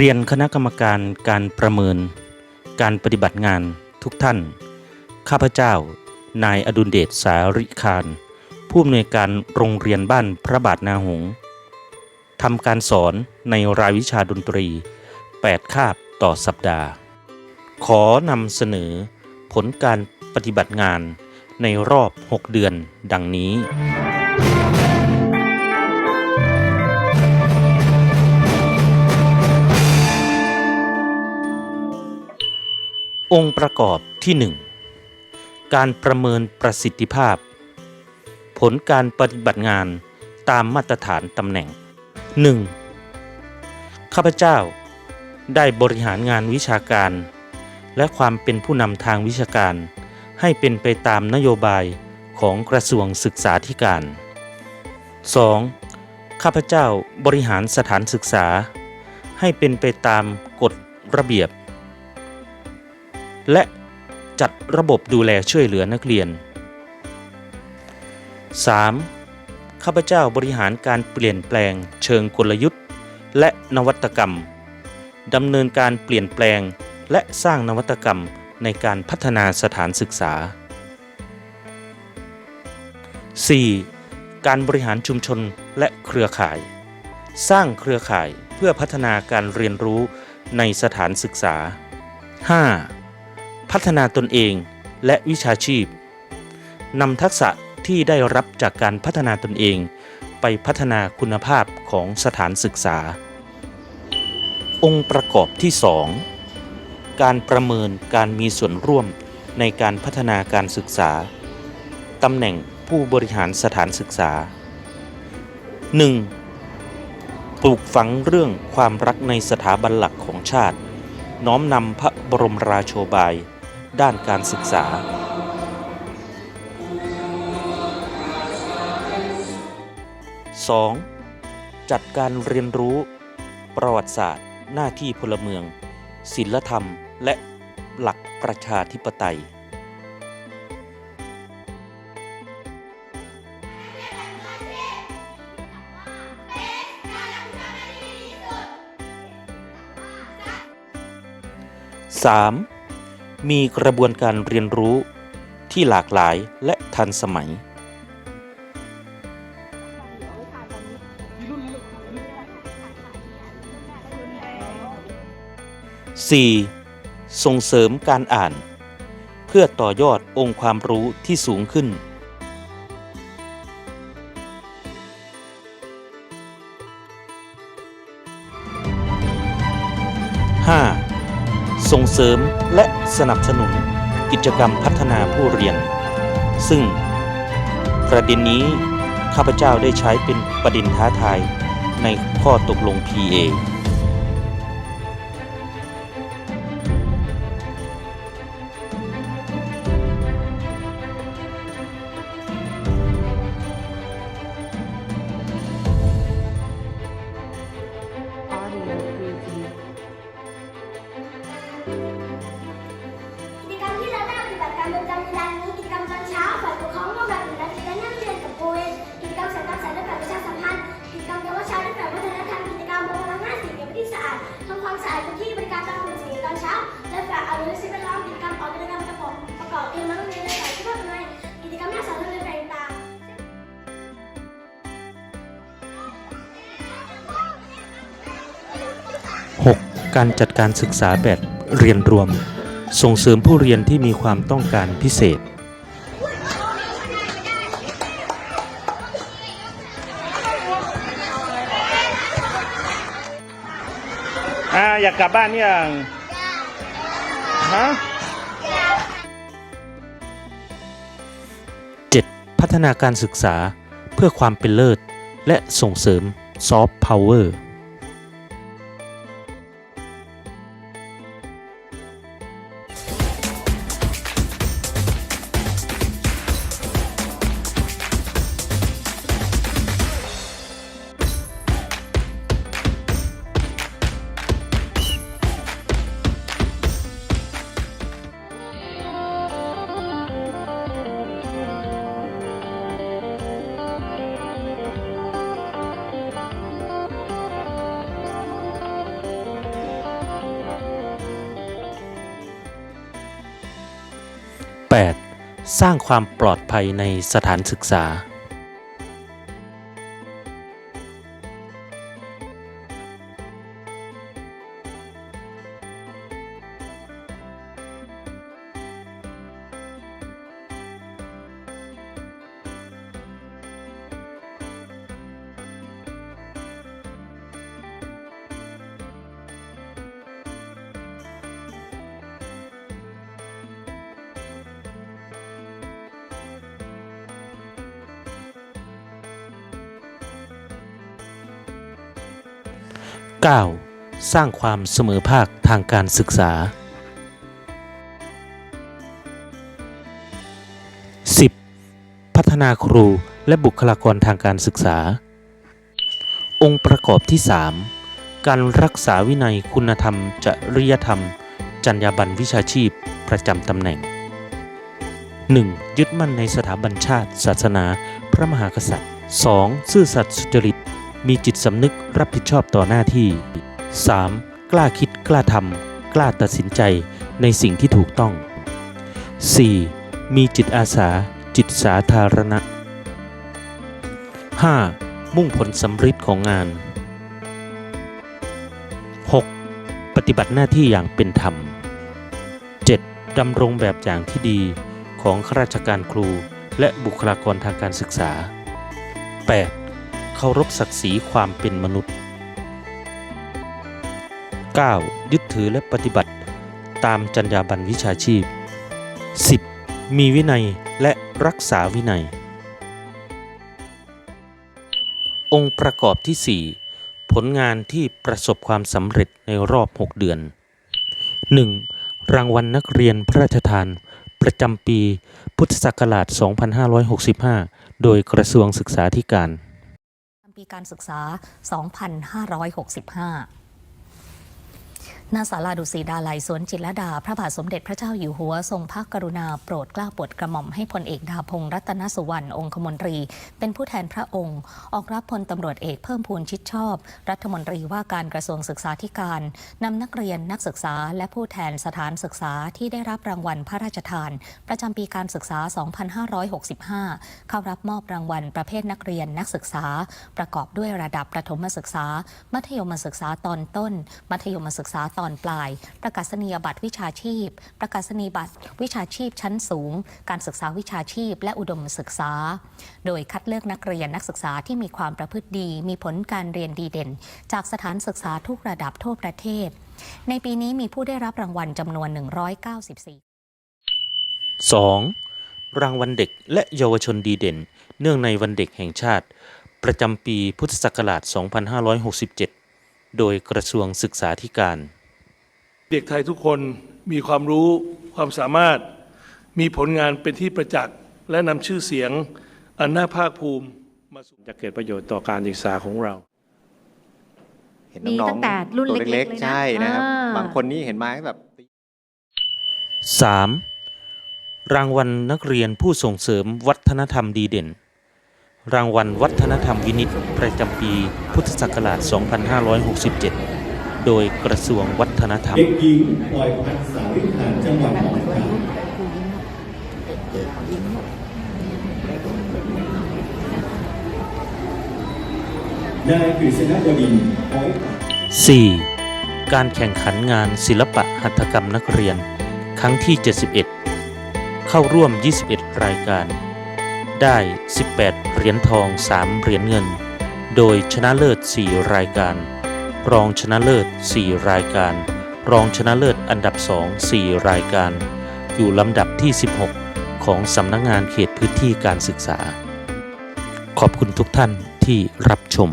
เรียนคณะกรรมการการประเมิน การปฏิบัติงานทุกท่าน ข้าพเจ้า นายอดุลเดชสาริคาร ผู้อำนวยการโรงเรียนบ้านพระบาทนาหงทำการสอนในรายวิชาดนตรี 8 คาบต่อสัปดาห์ ขอนำเสนอผลการปฏิบัติงานในรอบ 6 เดือนดังนี้ องค์ประกอบที่ 1 การประเมินประสิทธิภาพ ผลการปฏิบัติงานตามมาตรฐานตำแหน่ง 1. ข้าพเจ้า ได้บริหารงานวิชาการ และความเป็นผู้นำทางวิชาการ ให้เป็นไปตามนโยบายของกระทรวงศึกษาธิการ 2. ข้าพเจ้าบริหารสถานศึกษา ให้เป็นไปตามกฎระเบียบ และจัดระบบดูแลช่วยเหลือนักเรียน 3. ข้าพเจ้าบริหารการเปลี่ยนแปลงเชิงกลยุทธ์ และนวัตกรรมดำเนินการเปลี่ยนแปลงและสร้างนวัตกรรมในการพัฒนาสถานศึกษา 4. การบริหารชุมชนและเครือข่าย สร้างเครือข่ายเพื่อพัฒนาการเรียนรู้ในสถานศึกษา 5. พัฒนาตนเองและวิชาชีพนำทักษะที่ได้รับจากการพัฒนาตนเอง ไปพัฒนาคุณภาพของสถานศึกษา องค์ประกอบที่ 2 การประเมินการมีส่วนร่วมในการพัฒนาการศึกษาตำแหน่งผู้บริหารสถานศึกษา 1. ปลูกฝังเรื่องความรักในสถาบันหลักของชาติ น้อมนำพระบรมราโชบาย ด้านการศึกษา 2. จัดการเรียนรู้ ประวัติศาสตร์ หน้าที่พลเมือง ศิลธรรม และหลักประชาธิปไตย 3. มีกระบวนการเรียนรู้ที่หลากหลายและทันสมัย 4. ส่งเสริมการอ่าน เพื่อต่อยอดองค์ความรู้ที่สูงขึ้น ส่งเสริมและสนับสนุนกิจกรรมพัฒนาผู้เรียน ซึ่งประเด็นนี้ข้าพเจ้าได้ใช้เป็นประเด็นท้าทายในข้อตกลง PA ความสะอาดพื้นที่บริการตามกลุ่มสีตอนเช้าและฝ่ายอนุรักษ์สิ่งแวดล้อมกิจกรรมออกกิจกรรมประกอบประกอบเรียนมาโรงเรียนและฝ่ายที่ว่าเป็นไงกิจกรรมหน้าสาโรงเรียนต่างๆ 6. การจัดการศึกษาแบบเรียนรวม ส่งเสริมผู้เรียนที่มีความต้องการพิเศษ อ่าอยากกลับบ้านยังฮะ 7. พัฒนาการศึกษาเพื่อความเป็นเลิศ และส่งเสริมซอฟต์พาวเวอร์ 8. สร้างความปลอดภัยในสถานศึกษา 9. สร้างความเสมอภาคทางการศึกษา 10. พัฒนาครูและบุคลากรทางการศึกษา องค์ประกอบที่ 3 การรักษาวินัยคุณธรรม จริยธรรม จรรยาบรรณวิชาชีพประจำตำแหน่ง 1. ยึดมั่นในสถาบันชาติ ศาสนา พระมหากษัตริย์ 2. ซื่อสัตย์สุจริต มีจิตสำนึกรับผิดชอบต่อหน้าที่ 3. กล้าคิดกล้าทำกล้าตัดสินใจในสิ่งที่ถูกต้อง 4. มีจิตอาสา จิตสาธารณะ 5. มุ่งผลสำฤทธิ์ของงาน 6. ปฏิบัติหน้าที่อย่างเป็นธรรม 7. ดำรงแบบอย่างที่ดีของข้าราชการครูและบุคลากรทางการศึกษา 8. เคารพศักดิ์ศรีความเป็นมนุษย์ 9. ยึดถือและปฏิบัติ ตามจรรยาบรรณวิชาชีพ 10. มีวินัยและรักษาวินัย องค์ประกอบที่ 4 ผลงานที่ประสบความสำเร็จในรอบ 6 เดือน 1. รางวัลนักเรียนพระราชทาน ประจำปีพุทธศักราช 2565 โดยกระทรวงศึกษาธิการ ปีการศึกษา 2565 ณศาลาดุสีดาลัยสวนจิตรดา พระบาทสมเด็จพระเจ้าอยู่หัวทรงพระกรุณาโปรดเกล้าโปรดกระหม่อมให้พลเอกดาพงศ์รัตนสุวรรณองคมนตรี เป็นผู้แทนพระองค์ ออกรับพลตำรวจเอกเพิ่มพูนชิดชอบ รัฐมนตรีว่าการกระทรวงศึกษาธิการนำนักเรียนนักศึกษา และผู้แทนสถานศึกษาที่ได้รับรางวัลพระราชทาน ประจำปีการศึกษา 2565 เข้ารับมอบรางวัลประเภทนักเรียนนักศึกษา ประกอบด้วยระดับประถมศึกษา มัธยมศึกษาตอนต้น มัธยมศึกษาตอนปลาย ประกาศนียบัตรวิชาชีพ ประกาศนียบัตรวิชาชีพชั้นสูง การศึกษาวิชาชีพ และอุดมศึกษา โดยคัดเลือกนักเรียนนักศึกษาที่มีความประพฤติดี มีผลการเรียนดีเด่น จากสถานศึกษาทุกระดับทั่วประเทศ ในปีนี้มีผู้ได้รับรางวัลจำนวน 194 2. รางวัลเด็กและเยาวชนดีเด่น เนื่องในวันเด็กแห่งชาติ ประจำปีพุทธศักราช 2567โดยกระทรวงศึกษาธิการ เด็กไทยทุกคนมีความรู้ความสามารถ มีผลงานเป็นที่ประจักษ์ และนำชื่อเสียง อันน่าภาคภูมิมาสู่จะเกิดประโยชน์ต่อการศึกษาของเราเห็นมีน้องๆตั้งแต่รุ่นตัวเล็เล็กกๆเลยนะๆใช่นะครับอ่าบางคนนี่เห็นมาแบบ 3. รางวัลนักเรียนผู้ส่งเสริมวัฒนธรรมดีเด่น รางวัลวัฒนธรรมวินิตประจำปีพุทธศักราช 2567 โดยกระทรวงวัฒนธรรม เด็กหญิงพลอยพันธ์สาวิหารจังหวัดหนองคายนายกฤษณบดินทร์พลอย 4. การแข่งขันงานศิลปะหัตถกรรมนักเรียน ครั้งที่ 71 เข้าร่วม 21 รายการ ได้ 18 เหรียญทอง 3 เหรียญเงิน โดยชนะเลิศ 4 รายการ รองชนะเลิศ 4 รายการ รองชนะเลิศอันดับ 2 4 รายการ อยู่ลำดับที่ 16 ของสำนักงงานเขตพื้นที่การศึกษา ขอบคุณทุกท่านที่รับชม